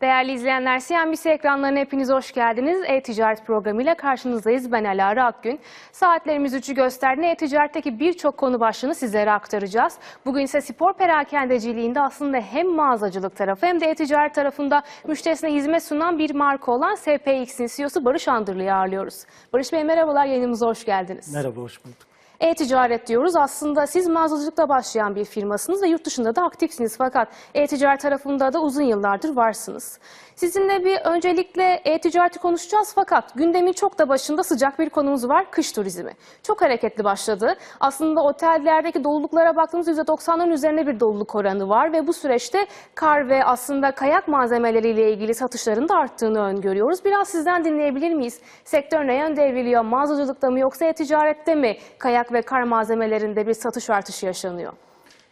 Değerli izleyenler, CNBC ekranlarına hepiniz hoş geldiniz. E-Ticaret programıyla karşınızdayız. Ben Alara Akgün. Saatlerimiz 3'ü gösterdiğinde E-Ticaret'teki birçok konu başlığını sizlere aktaracağız. Bugün ise spor perakendeciliğinde aslında hem mağazacılık tarafı hem de E-Ticaret tarafında müşterisine hizmet sunan bir marka olan SPX'in CEO'su Barış Andırlı'yı ağırlıyoruz. Barış Bey merhabalar, yayınımıza hoş geldiniz. Merhaba, hoş bulduk. E-ticaret diyoruz. Aslında siz mağazacılıkla başlayan bir firmasınız ve yurt dışında da aktifsiniz. Fakat e-ticaret tarafında da uzun yıllardır varsınız. Sizinle bir öncelikle e-ticareti konuşacağız fakat gündemin çok da başında sıcak bir konumuz var. Kış turizmi. Çok hareketli başladı. Aslında otellerdeki doluluklara baktığımızda %90'ların üzerinde bir doluluk oranı var ve bu süreçte kar ve aslında kayak malzemeleriyle ilgili satışların da arttığını öngörüyoruz. Biraz sizden dinleyebilir miyiz? Sektör ne yönde evriliyor? Mağazacılıkta mı yoksa e-ticarette mi kayak ve kar malzemelerinde bir satış artışı yaşanıyor?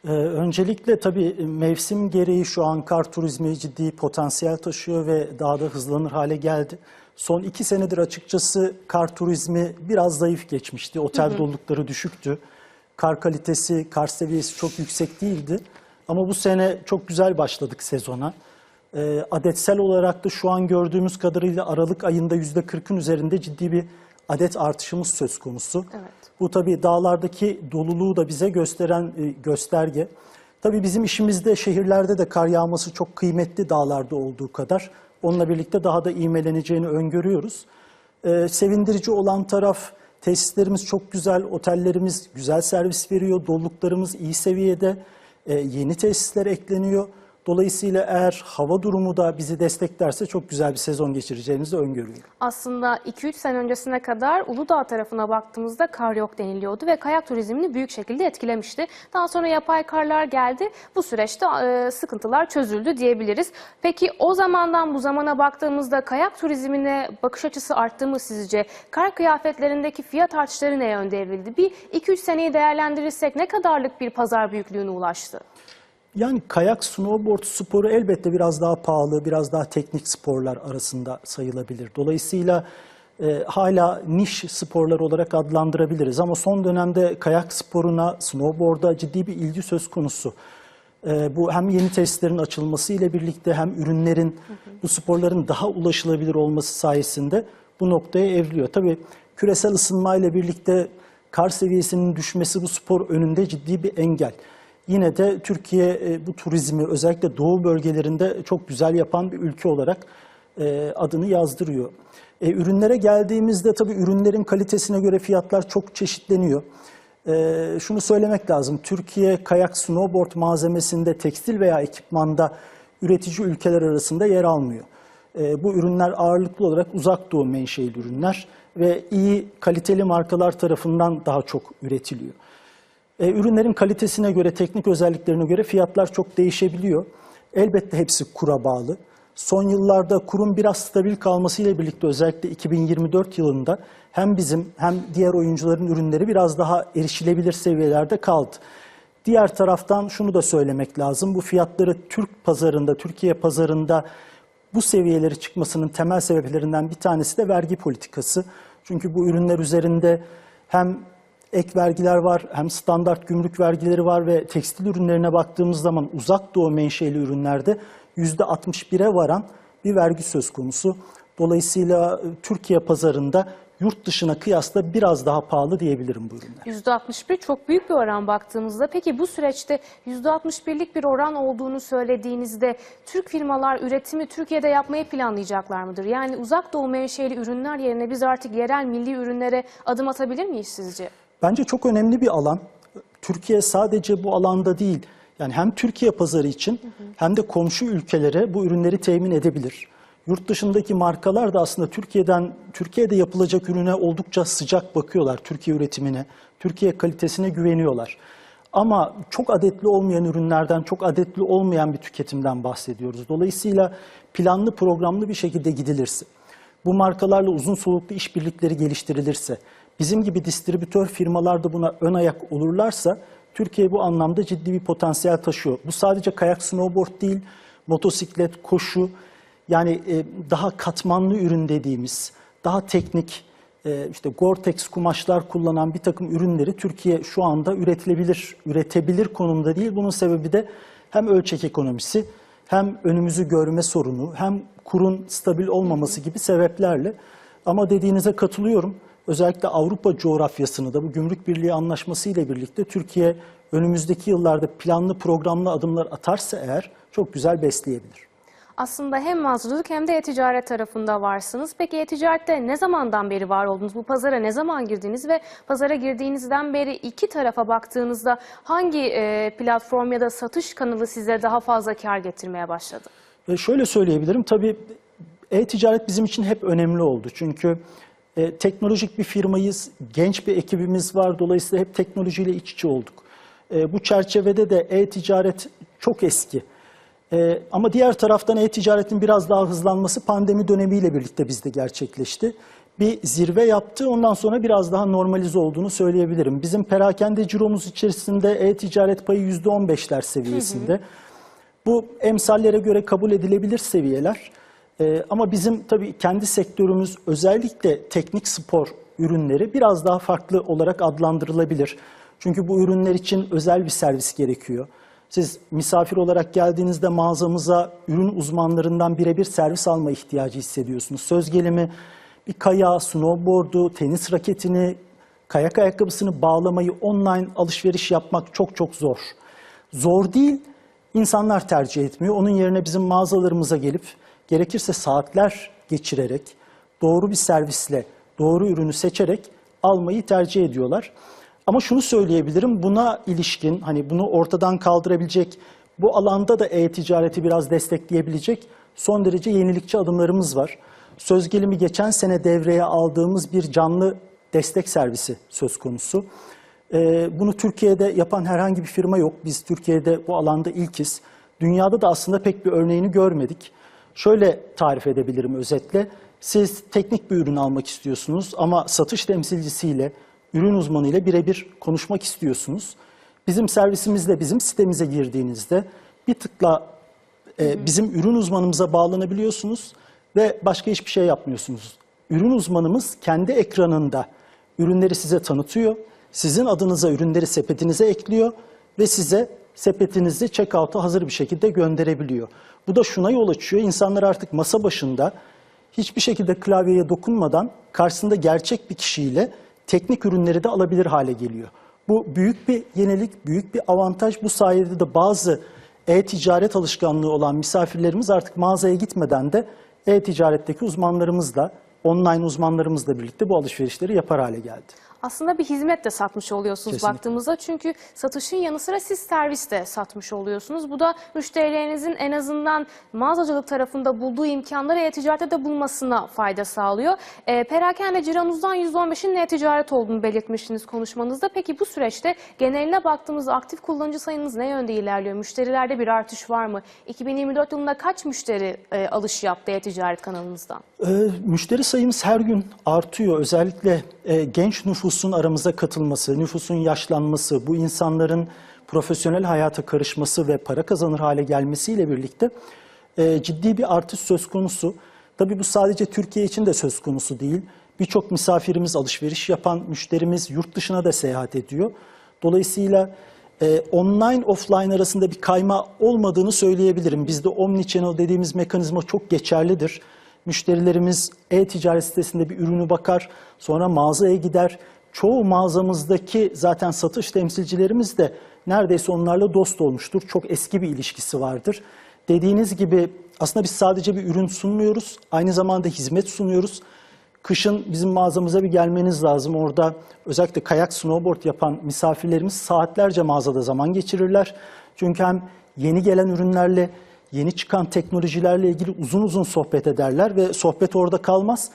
Ee, öncelikle tabii mevsim gereği şu an kar turizmi ciddi potansiyel taşıyor ve daha da hızlanır hale geldi. Son iki senedir açıkçası kar turizmi biraz zayıf geçmişti. Otel dolulukları düşüktü. Kar kalitesi, kar seviyesi çok yüksek değildi. Ama bu sene çok güzel başladık sezona. Ee, adetsel olarak da şu an gördüğümüz kadarıyla Aralık ayında %40'ın üzerinde ciddi bir adet artışımız söz konusu. Evet. Bu tabii dağlardaki doluluğu da bize gösteren e, gösterge. Tabii bizim işimizde şehirlerde de kar yağması çok kıymetli dağlarda olduğu kadar. Onunla birlikte daha da ivmeleneceğini öngörüyoruz. Ee, sevindirici olan taraf tesislerimiz çok güzel, otellerimiz güzel servis veriyor, doluluklarımız iyi seviyede, Ee, yeni tesisler ekleniyor. Dolayısıyla eğer hava durumu da bizi desteklerse çok güzel bir sezon geçireceğimizi öngörüyorum. Aslında 2-3 sene öncesine kadar Uludağ tarafına baktığımızda kar yok deniliyordu ve kayak turizmini büyük şekilde etkilemişti. Daha sonra yapay karlar geldi. Bu süreçte e, sıkıntılar çözüldü diyebiliriz. Peki o zamandan bu zamana baktığımızda kayak turizmine bakış açısı arttı mı sizce? Kar kıyafetlerindeki fiyat artışları ne yönde evrildi? Bir 2-3 seneyi değerlendirirsek ne kadarlık bir pazar büyüklüğüne ulaştı? Yani kayak, snowboard sporu elbette biraz daha pahalı, biraz daha teknik sporlar arasında sayılabilir. Dolayısıyla e, hala niş sporlar olarak adlandırabiliriz. Ama son dönemde kayak sporuna, snowboard'a ciddi bir ilgi söz konusu. E, bu hem yeni testlerin açılması ile birlikte hem ürünlerin, bu sporların daha ulaşılabilir olması sayesinde bu noktaya evriliyor. Tabii küresel ısınmayla birlikte kar seviyesinin düşmesi bu spor önünde ciddi bir engel. Yine de Türkiye e, bu turizmi özellikle doğu bölgelerinde çok güzel yapan bir ülke olarak e, adını yazdırıyor. E, ürünlere geldiğimizde tabii ürünlerin kalitesine göre fiyatlar çok çeşitleniyor. Şunu söylemek lazım, Türkiye kayak snowboard malzemesinde tekstil veya ekipmanda üretici ülkeler arasında yer almıyor. Bu ürünler ağırlıklı olarak uzak doğu menşeli ürünler ve iyi kaliteli markalar tarafından daha çok üretiliyor. E, ürünlerin kalitesine göre, teknik özelliklerine göre fiyatlar çok değişebiliyor. Elbette hepsi kura bağlı. Son yıllarda kurun biraz stabil kalmasıyla birlikte özellikle 2024 yılında hem bizim hem diğer oyuncuların ürünleri biraz daha erişilebilir seviyelerde kaldı. Diğer taraftan şunu da söylemek lazım. Bu fiyatları Türk pazarında, Türkiye pazarında bu seviyeleri çıkmasının temel sebeplerinden bir tanesi de vergi politikası. Çünkü bu ürünler üzerinde hem ek vergiler var, hem standart gümrük vergileri var ve tekstil ürünlerine baktığımız zaman uzak doğu menşeli ürünlerde %61'e varan bir vergi söz konusu. Dolayısıyla e, Türkiye pazarında yurt dışına kıyasla biraz daha pahalı diyebilirim bu ürünler. %61 çok büyük bir oran baktığımızda. Peki bu süreçte %61'lik bir oran olduğunu söylediğinizde Türk firmalar üretimi Türkiye'de yapmayı planlayacaklar mıdır? Yani uzak doğu menşeli ürünler yerine biz artık yerel milli ürünlere adım atabilir miyiz sizce? Bence çok önemli bir alan. Türkiye sadece bu alanda değil, yani hem Türkiye pazarı için hem de komşu ülkelere bu ürünleri temin edebilir. Yurt dışındaki markalar da aslında Türkiye'den Türkiye'de yapılacak ürüne oldukça sıcak bakıyorlar Türkiye üretimine, Türkiye kalitesine güveniyorlar. Ama çok adetli olmayan ürünlerden, çok adetli olmayan bir tüketimden bahsediyoruz. Dolayısıyla planlı programlı bir şekilde gidilirse, bu markalarla uzun soluklu işbirlikleri geliştirilirse, bizim gibi distribütör firmalar da buna ön ayak olurlarsa Türkiye bu anlamda ciddi bir potansiyel taşıyor. Bu sadece kayak snowboard değil, motosiklet, koşu yani e, daha katmanlı ürün dediğimiz, daha teknik e, işte Gore-Tex kumaşlar kullanan bir takım ürünleri Türkiye şu anda üretilebilir, üretebilir konumda değil. Bunun sebebi de hem ölçek ekonomisi hem önümüzü görme sorunu hem kurun stabil olmaması gibi sebeplerle ama dediğinize katılıyorum. Özellikle Avrupa coğrafyasını da bu Gümrük Birliği Anlaşması ile birlikte Türkiye önümüzdeki yıllarda planlı programlı adımlar atarsa eğer çok güzel besleyebilir. Aslında hem mağazacılık hem de e-ticaret tarafında varsınız. Peki e-ticarette ne zamandan beri var oldunuz? Bu pazara ne zaman girdiniz ve pazara girdiğinizden beri iki tarafa baktığınızda hangi e, platform ya da satış kanalı size daha fazla kar getirmeye başladı? Ve şöyle söyleyebilirim, tabii e-ticaret bizim için hep önemli oldu. Çünkü e, teknolojik bir firmayız, genç bir ekibimiz var. Dolayısıyla hep teknolojiyle iç içe olduk. E, bu çerçevede de e-ticaret çok eski. E, ama diğer taraftan e-ticaretin biraz daha hızlanması pandemi dönemiyle birlikte bizde gerçekleşti. Bir zirve yaptı, ondan sonra biraz daha normalize olduğunu söyleyebilirim. Bizim perakende ciromuz içerisinde e-ticaret payı %15'ler seviyesinde. Bu emsallere göre kabul edilebilir seviyeler. Ee, ama bizim tabii kendi sektörümüz özellikle teknik spor ürünleri biraz daha farklı olarak adlandırılabilir. Çünkü bu ürünler için özel bir servis gerekiyor. Siz misafir olarak geldiğinizde mağazamıza ürün uzmanlarından birebir servis alma ihtiyacı hissediyorsunuz. Söz gelimi bir kayağı, snowboard'u, tenis raketini, kayak ayakkabısını bağlamayı online alışveriş yapmak çok çok zor. Zor değil, insanlar tercih etmiyor. Onun yerine bizim mağazalarımıza gelip gerekirse saatler geçirerek, doğru bir servisle, doğru ürünü seçerek almayı tercih ediyorlar. Ama şunu söyleyebilirim, buna ilişkin hani bunu ortadan kaldırabilecek, bu alanda da e-ticareti biraz destekleyebilecek son derece yenilikçi adımlarımız var. Söz gelimi geçen sene devreye aldığımız bir canlı destek servisi söz konusu. Ee, bunu Türkiye'de yapan herhangi bir firma yok. Biz Türkiye'de bu alanda ilkiz. Dünyada da aslında pek bir örneğini görmedik. Şöyle tarif edebilirim özetle. Siz teknik bir ürün almak istiyorsunuz ama satış temsilcisiyle, ürün uzmanıyla birebir konuşmak istiyorsunuz. Bizim servisimizle bizim sitemize girdiğinizde bir tıkla e, bizim ürün uzmanımıza bağlanabiliyorsunuz ve başka hiçbir şey yapmıyorsunuz. Ürün uzmanımız kendi ekranında ürünleri size tanıtıyor. Sizin adınıza ürünleri sepetinize ekliyor ve size sepetinizi checkout'a hazır bir şekilde gönderebiliyor. Bu da şuna yol açıyor. İnsanlar artık masa başında hiçbir şekilde klavyeye dokunmadan karşısında gerçek bir kişiyle teknik ürünleri de alabilir hale geliyor. Bu büyük bir yenilik, büyük bir avantaj. Bu sayede de bazı e-ticaret alışkanlığı olan misafirlerimiz artık mağazaya gitmeden de e-ticaretteki uzmanlarımızla, online uzmanlarımızla birlikte bu alışverişleri yapar hale geldi. Aslında bir hizmet de satmış oluyorsunuz Kesinlikle. baktığımızda. Çünkü satışın yanı sıra siz servis de satmış oluyorsunuz. Bu da müşterilerinizin en azından mağazacılık tarafında bulduğu imkanları e-ticarette de bulmasına fayda sağlıyor. E, perakende cironuzdan %15'in e-ticaret olduğunu belirtmiştiniz konuşmanızda. Peki bu süreçte geneline baktığımızda aktif kullanıcı sayınız ne yönde ilerliyor? Müşterilerde bir artış var mı? 2024 yılında kaç müşteri e, alış yaptı e-ticaret kanalınızdan? Ee, müşteri sayımız her gün artıyor. Özellikle e, genç nüfusun aramıza katılması, nüfusun yaşlanması, bu insanların profesyonel hayata karışması ve para kazanır hale gelmesiyle birlikte e, ciddi bir artış söz konusu. Tabii bu sadece Türkiye için de söz konusu değil. Birçok misafirimiz, alışveriş yapan müşterimiz yurt dışına da seyahat ediyor. Dolayısıyla e, online offline arasında bir kayma olmadığını söyleyebilirim. Bizde omnichannel dediğimiz mekanizma çok geçerlidir. Müşterilerimiz e-ticaret sitesinde bir ürünü bakar, sonra mağazaya gider. Çoğu mağazamızdaki zaten satış temsilcilerimiz de neredeyse onlarla dost olmuştur. Çok eski bir ilişkisi vardır. Dediğiniz gibi aslında biz sadece bir ürün sunmuyoruz, aynı zamanda hizmet sunuyoruz. Kışın bizim mağazamıza bir gelmeniz lazım. Orada özellikle kayak, snowboard yapan misafirlerimiz saatlerce mağazada zaman geçirirler. Çünkü hem yeni gelen ürünlerle, yeni çıkan teknolojilerle ilgili uzun uzun sohbet ederler ve sohbet orada kalmaz.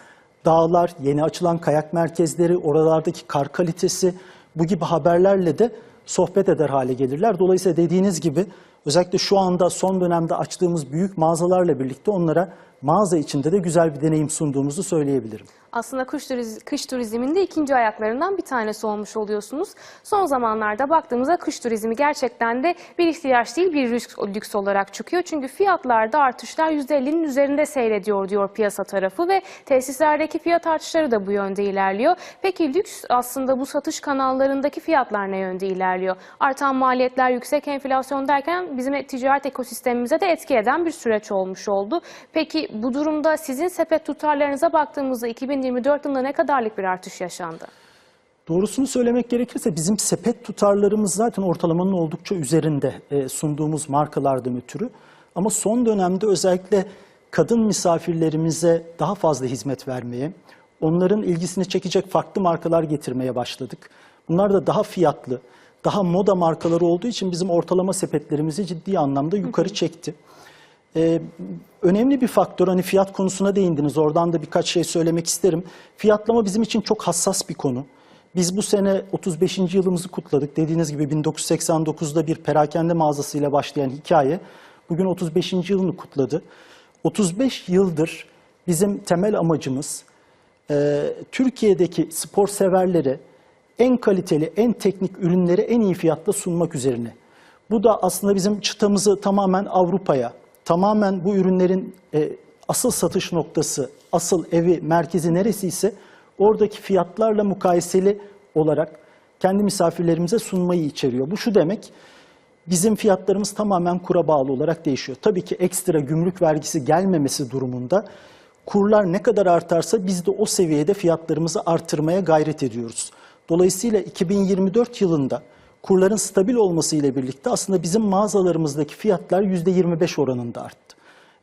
Dağlar, yeni açılan kayak merkezleri, oralardaki kar kalitesi bu gibi haberlerle de sohbet eder hale gelirler. Dolayısıyla dediğiniz gibi özellikle şu anda son dönemde açtığımız büyük mağazalarla birlikte onlara mağaza içinde de güzel bir deneyim sunduğumuzu söyleyebilirim. Aslında kış, turiz, kış turizminde ikinci ayaklarından bir tanesi olmuş oluyorsunuz. Son zamanlarda baktığımızda kış turizmi gerçekten de bir ihtiyaç değil bir lüks, olarak çıkıyor. Çünkü fiyatlarda artışlar %50'nin üzerinde seyrediyor diyor piyasa tarafı ve tesislerdeki fiyat artışları da bu yönde ilerliyor. Peki lüks aslında bu satış kanallarındaki fiyatlar ne yönde ilerliyor? Artan maliyetler, yüksek enflasyon derken bizim ticaret ekosistemimize de etki eden bir süreç olmuş oldu. Peki bu durumda sizin sepet tutarlarınıza baktığımızda 2024 yılında ne kadarlık bir artış yaşandı? Doğrusunu söylemek gerekirse bizim sepet tutarlarımız zaten ortalamanın oldukça üzerinde e, sunduğumuz markalardan ötürü. Ama son dönemde özellikle kadın misafirlerimize daha fazla hizmet vermeye, onların ilgisini çekecek farklı markalar getirmeye başladık. Bunlar da daha fiyatlı, daha moda markaları olduğu için bizim ortalama sepetlerimizi ciddi anlamda yukarı çekti. Ee, önemli bir faktör hani fiyat konusuna değindiniz. Oradan da birkaç şey söylemek isterim. Fiyatlama bizim için çok hassas bir konu. Biz bu sene 35. yılımızı kutladık. Dediğiniz gibi 1989'da bir perakende mağazasıyla başlayan hikaye bugün 35. yılını kutladı. 35 yıldır bizim temel amacımız e, Türkiye'deki spor severlere en kaliteli, en teknik ürünleri en iyi fiyatta sunmak üzerine. Bu da aslında bizim çıtamızı tamamen Avrupa'ya, tamamen bu ürünlerin e, asıl satış noktası, asıl evi, merkezi neresiyse oradaki fiyatlarla mukayeseli olarak kendi misafirlerimize sunmayı içeriyor. Bu şu demek, bizim fiyatlarımız tamamen kura bağlı olarak değişiyor. Tabii ki ekstra gümrük vergisi gelmemesi durumunda kurlar ne kadar artarsa biz de o seviyede fiyatlarımızı artırmaya gayret ediyoruz. Dolayısıyla 2024 yılında kurların stabil olması ile birlikte aslında bizim mağazalarımızdaki fiyatlar %25 oranında arttı.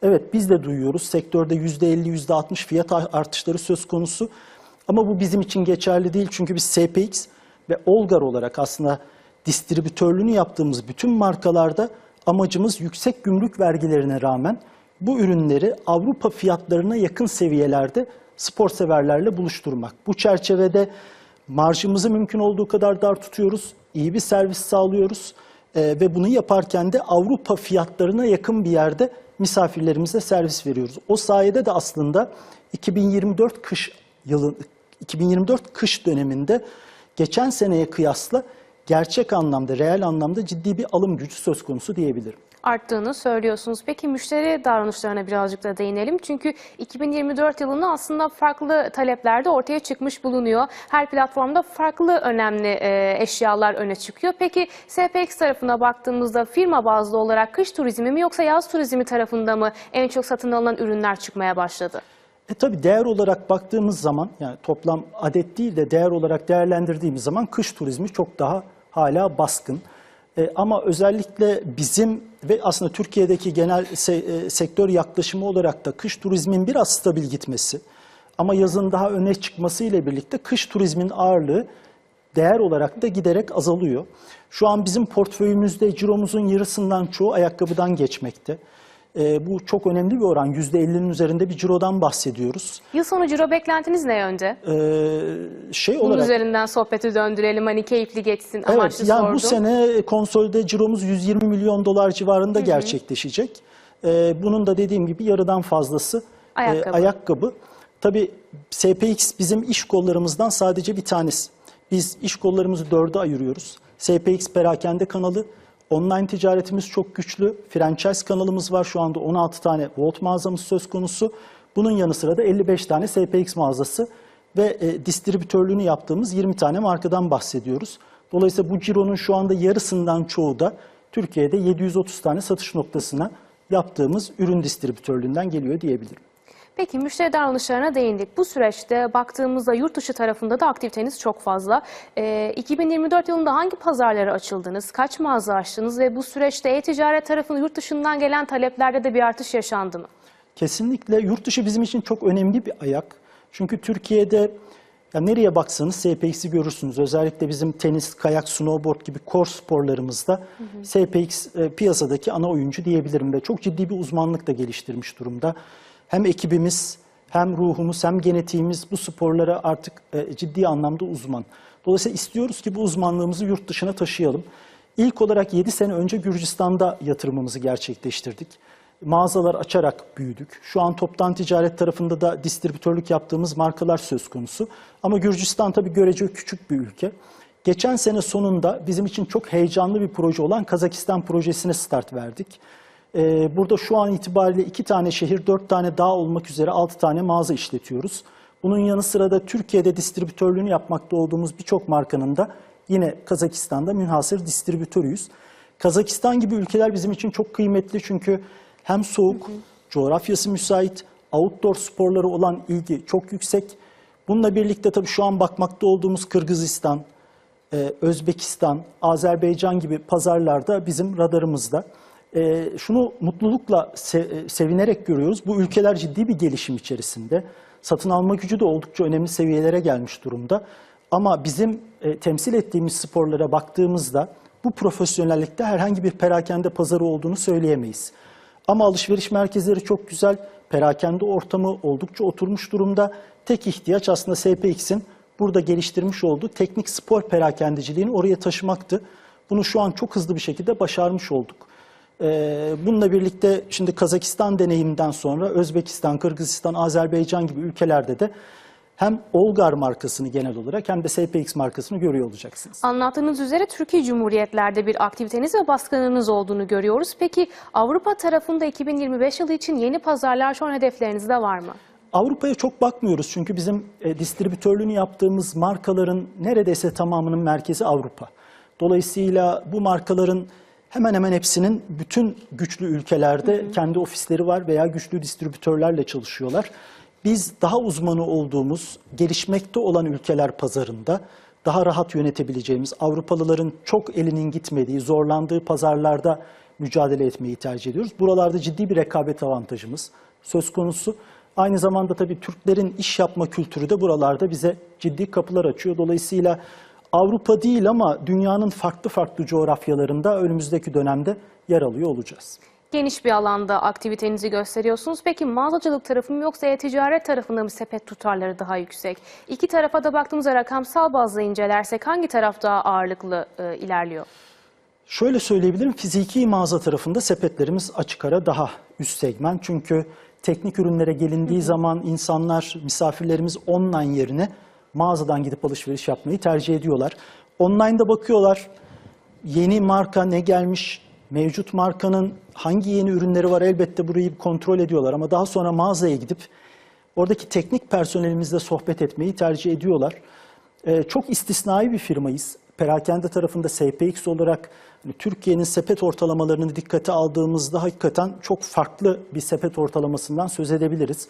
Evet biz de duyuyoruz sektörde %50, %60 fiyat artışları söz konusu. Ama bu bizim için geçerli değil çünkü biz SPX ve Olgar olarak aslında distribütörlüğünü yaptığımız bütün markalarda amacımız yüksek gümrük vergilerine rağmen bu ürünleri Avrupa fiyatlarına yakın seviyelerde spor severlerle buluşturmak. Bu çerçevede marjımızı mümkün olduğu kadar dar tutuyoruz, iyi bir servis sağlıyoruz e, ve bunu yaparken de Avrupa fiyatlarına yakın bir yerde misafirlerimize servis veriyoruz. O sayede de aslında 2024 kış yılı 2024 kış döneminde geçen seneye kıyasla gerçek anlamda, reel anlamda ciddi bir alım gücü söz konusu diyebilirim arttığını söylüyorsunuz. Peki müşteri davranışlarına birazcık da değinelim. Çünkü 2024 yılında aslında farklı talepler de ortaya çıkmış bulunuyor. Her platformda farklı önemli e, eşyalar öne çıkıyor. Peki SPX tarafına baktığımızda firma bazlı olarak kış turizmi mi yoksa yaz turizmi tarafında mı en çok satın alınan ürünler çıkmaya başladı? E tabi değer olarak baktığımız zaman yani toplam adet değil de değer olarak değerlendirdiğimiz zaman kış turizmi çok daha hala baskın. E, ama özellikle bizim ve aslında Türkiye'deki genel se e, sektör yaklaşımı olarak da kış turizmin biraz stabil gitmesi ama yazın daha öne çıkması ile birlikte kış turizmin ağırlığı değer olarak da giderek azalıyor. Şu an bizim portföyümüzde ciromuzun yarısından çoğu ayakkabıdan geçmekte. E, bu çok önemli bir oran. %50'nin üzerinde bir cirodan bahsediyoruz. Yıl sonu ciro beklentiniz ne yönde? E, şey Bunun olarak üzerinden sohbeti döndürelim hani keyifli geçsin Evet, amaçlı yani sordum. bu sene konsolide ciromuz 120 milyon dolar civarında gerçekleşecek. Ee, bunun da dediğim gibi yarıdan fazlası e, Ayakkabı. ayakkabı. Tabii SPX bizim iş kollarımızdan sadece bir tanesi. Biz iş kollarımızı dörde ayırıyoruz. SPX perakende kanalı, online ticaretimiz çok güçlü. Franchise kanalımız var şu anda 16 tane Volt mağazamız söz konusu. Bunun yanı sıra da 55 tane SPX mağazası ve e, distribütörlüğünü yaptığımız 20 tane markadan bahsediyoruz. Dolayısıyla bu cironun şu anda yarısından çoğu da Türkiye'de 730 tane satış noktasına yaptığımız ürün distribütörlüğünden geliyor diyebilirim. Peki müşteri davranışlarına değindik. Bu süreçte baktığımızda yurt dışı tarafında da aktiviteniz çok fazla. Ee, 2024 yılında hangi pazarlara açıldınız? Kaç mağaza açtınız? Ve bu süreçte e-ticaret tarafında yurt dışından gelen taleplerde de bir artış yaşandı mı? Kesinlikle yurt dışı bizim için çok önemli bir ayak. Çünkü Türkiye'de ya nereye baksanız SPX'i görürsünüz. Özellikle bizim tenis, kayak, snowboard gibi core sporlarımızda SPX e, piyasadaki ana oyuncu diyebilirim ve çok ciddi bir uzmanlık da geliştirmiş durumda. Hem ekibimiz hem ruhumuz hem genetiğimiz bu sporlara artık e, ciddi anlamda uzman. Dolayısıyla istiyoruz ki bu uzmanlığımızı yurt dışına taşıyalım. İlk olarak 7 sene önce Gürcistan'da yatırımımızı gerçekleştirdik. mağazalar açarak büyüdük. Şu an toptan ticaret tarafında da distribütörlük yaptığımız markalar söz konusu. Ama Gürcistan tabii görece küçük bir ülke. Geçen sene sonunda bizim için çok heyecanlı bir proje olan Kazakistan projesine start verdik. Ee, burada şu an itibariyle iki tane şehir, dört tane daha olmak üzere altı tane mağaza işletiyoruz. Bunun yanı sıra da Türkiye'de distribütörlüğünü yapmakta olduğumuz birçok markanın da yine Kazakistan'da münhasır distribütörüyüz. Kazakistan gibi ülkeler bizim için çok kıymetli çünkü hem soğuk, coğrafyası müsait, outdoor sporları olan ilgi çok yüksek. Bununla birlikte tabii şu an bakmakta olduğumuz Kırgızistan, e, Özbekistan, Azerbaycan gibi pazarlarda bizim radarımızda. E, şunu mutlulukla se- e, sevinerek görüyoruz. Bu ülkeler ciddi bir gelişim içerisinde. Satın alma gücü de oldukça önemli seviyelere gelmiş durumda. Ama bizim e, temsil ettiğimiz sporlara baktığımızda bu profesyonellikte herhangi bir perakende pazarı olduğunu söyleyemeyiz. Ama alışveriş merkezleri çok güzel, perakende ortamı oldukça oturmuş durumda. Tek ihtiyaç aslında SPX'in burada geliştirmiş olduğu teknik spor perakendeciliğini oraya taşımaktı. Bunu şu an çok hızlı bir şekilde başarmış olduk. Ee, Bununla birlikte şimdi Kazakistan deneyiminden sonra Özbekistan, Kırgızistan, Azerbaycan gibi ülkelerde de hem Olgar markasını genel olarak hem de SPX markasını görüyor olacaksınız. Anlattığınız üzere Türkiye Cumhuriyetler'de bir aktiviteniz ve baskınınız olduğunu görüyoruz. Peki Avrupa tarafında 2025 yılı için yeni pazarlar şu an hedeflerinizde var mı? Avrupa'ya çok bakmıyoruz çünkü bizim e, distribütörlüğünü yaptığımız markaların neredeyse tamamının merkezi Avrupa. Dolayısıyla bu markaların hemen hemen hepsinin bütün güçlü ülkelerde kendi ofisleri var veya güçlü distribütörlerle çalışıyorlar. Biz daha uzmanı olduğumuz, gelişmekte olan ülkeler pazarında daha rahat yönetebileceğimiz, Avrupalıların çok elinin gitmediği, zorlandığı pazarlarda mücadele etmeyi tercih ediyoruz. Buralarda ciddi bir rekabet avantajımız söz konusu. Aynı zamanda tabii Türklerin iş yapma kültürü de buralarda bize ciddi kapılar açıyor. Dolayısıyla Avrupa değil ama dünyanın farklı farklı coğrafyalarında önümüzdeki dönemde yer alıyor olacağız. Geniş bir alanda aktivitenizi gösteriyorsunuz. Peki mağazacılık tarafı mı yoksa e-ticaret tarafında mı sepet tutarları daha yüksek? İki tarafa da baktığımızda rakamsal bazda incelersek hangi taraf daha ağırlıklı e, ilerliyor? Şöyle söyleyebilirim, fiziki mağaza tarafında sepetlerimiz açık ara daha üst segment. Çünkü teknik ürünlere gelindiği zaman insanlar, misafirlerimiz online yerine mağazadan gidip alışveriş yapmayı tercih ediyorlar. Online'da bakıyorlar, yeni marka ne gelmiş, mevcut markanın hangi yeni ürünleri var elbette burayı bir kontrol ediyorlar. Ama daha sonra mağazaya gidip oradaki teknik personelimizle sohbet etmeyi tercih ediyorlar. Ee, çok istisnai bir firmayız. Perakende tarafında SPX olarak hani Türkiye'nin sepet ortalamalarını dikkate aldığımızda hakikaten çok farklı bir sepet ortalamasından söz edebiliriz.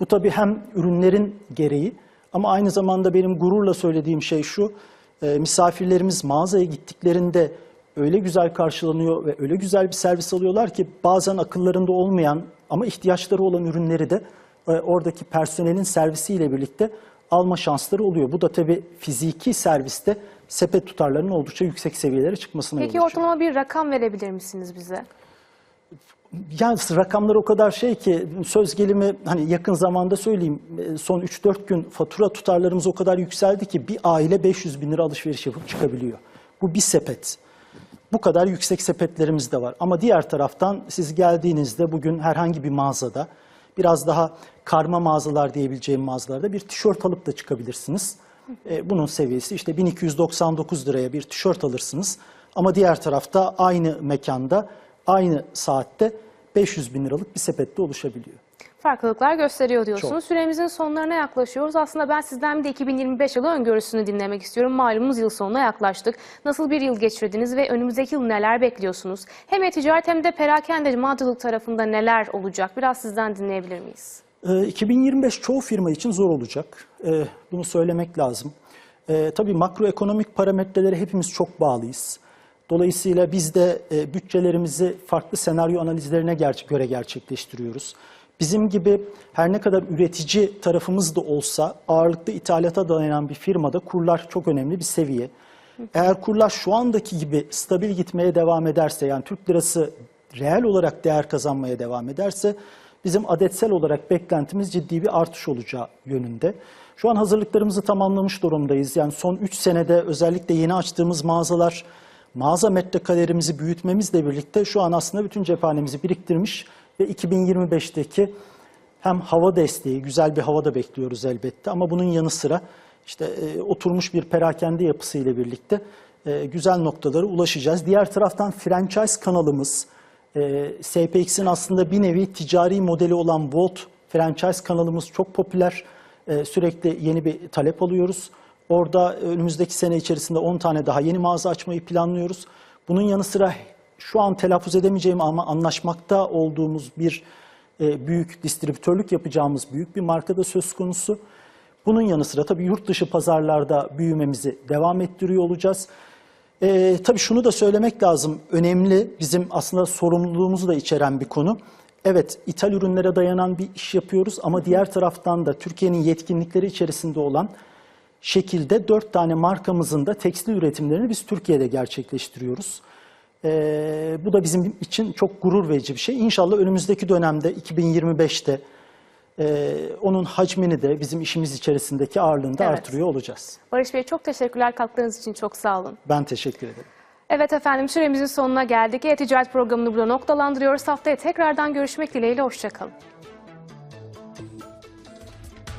Bu tabii hem ürünlerin gereği ama aynı zamanda benim gururla söylediğim şey şu, e, misafirlerimiz mağazaya gittiklerinde öyle güzel karşılanıyor ve öyle güzel bir servis alıyorlar ki bazen akıllarında olmayan ama ihtiyaçları olan ürünleri de e, oradaki personelin servisiyle birlikte alma şansları oluyor. Bu da tabii fiziki serviste sepet tutarlarının oldukça yüksek seviyelere çıkmasına yol Peki açıyor. ortalama bir rakam verebilir misiniz bize? Yani rakamlar o kadar şey ki söz gelimi hani yakın zamanda söyleyeyim e, son 3-4 gün fatura tutarlarımız o kadar yükseldi ki bir aile 500 bin lira alışveriş yapıp çıkabiliyor. Bu bir sepet. Bu kadar yüksek sepetlerimiz de var. Ama diğer taraftan siz geldiğinizde bugün herhangi bir mağazada biraz daha karma mağazalar diyebileceğim mağazalarda bir tişört alıp da çıkabilirsiniz. E, Bunun seviyesi işte 1299 liraya bir tişört alırsınız. Ama diğer tarafta aynı mekanda, aynı saatte 500 bin liralık bir sepette oluşabiliyor. Farklılıklar gösteriyor diyorsunuz. Çok. Süremizin sonlarına yaklaşıyoruz. Aslında ben sizden bir de 2025 yılı öngörüsünü dinlemek istiyorum. Malumunuz yıl sonuna yaklaştık. Nasıl bir yıl geçirdiniz ve önümüzdeki yıl neler bekliyorsunuz? Hem e-ticaret hem de perakende mağazacılık tarafında neler olacak? Biraz sizden dinleyebilir miyiz? Ee, 2025 çoğu firma için zor olacak. Ee, Bunu söylemek lazım. Ee, Tabii makroekonomik parametrelere hepimiz çok bağlıyız. Dolayısıyla biz de e, bütçelerimizi farklı senaryo analizlerine ger- göre gerçekleştiriyoruz. Bizim gibi her ne kadar üretici tarafımız da olsa ağırlıklı ithalata dayanan bir firmada kurlar çok önemli bir seviye. Eğer kurlar şu andaki gibi stabil gitmeye devam ederse yani Türk lirası reel olarak değer kazanmaya devam ederse bizim adetsel olarak beklentimiz ciddi bir artış olacağı yönünde. Şu an hazırlıklarımızı tamamlamış durumdayız. Yani son 3 senede özellikle yeni açtığımız mağazalar mağaza metrekarelerimizi büyütmemizle birlikte şu an aslında bütün cephanemizi biriktirmiş ve 2025'teki hem hava desteği, güzel bir hava da bekliyoruz elbette ama bunun yanı sıra işte e, oturmuş bir perakende yapısı ile birlikte e, güzel noktalara ulaşacağız. Diğer taraftan franchise kanalımız, e, SPX'in aslında bir nevi ticari modeli olan Volt franchise kanalımız çok popüler. E, sürekli yeni bir talep alıyoruz. Orada önümüzdeki sene içerisinde 10 tane daha yeni mağaza açmayı planlıyoruz. Bunun yanı sıra şu an telaffuz edemeyeceğim ama anlaşmakta olduğumuz bir e, büyük distribütörlük yapacağımız büyük bir marka da söz konusu. Bunun yanı sıra tabii yurt dışı pazarlarda büyümemizi devam ettiriyor olacağız. E, tabii şunu da söylemek lazım. Önemli, bizim aslında sorumluluğumuzu da içeren bir konu. Evet, ithal ürünlere dayanan bir iş yapıyoruz ama diğer taraftan da Türkiye'nin yetkinlikleri içerisinde olan şekilde dört tane markamızın da tekstil üretimlerini biz Türkiye'de gerçekleştiriyoruz. Ee, bu da bizim için çok gurur verici bir şey. İnşallah önümüzdeki dönemde 2025'te e, onun hacmini de bizim işimiz içerisindeki ağırlığını da Evet. artırıyor olacağız. Barış Bey çok teşekkürler katkılarınız için çok sağ olun. Ben teşekkür ederim. Evet efendim süremizin sonuna geldik. E-Ticaret programını burada noktalandırıyoruz. Haftaya tekrardan görüşmek dileğiyle. Hoşçakalın.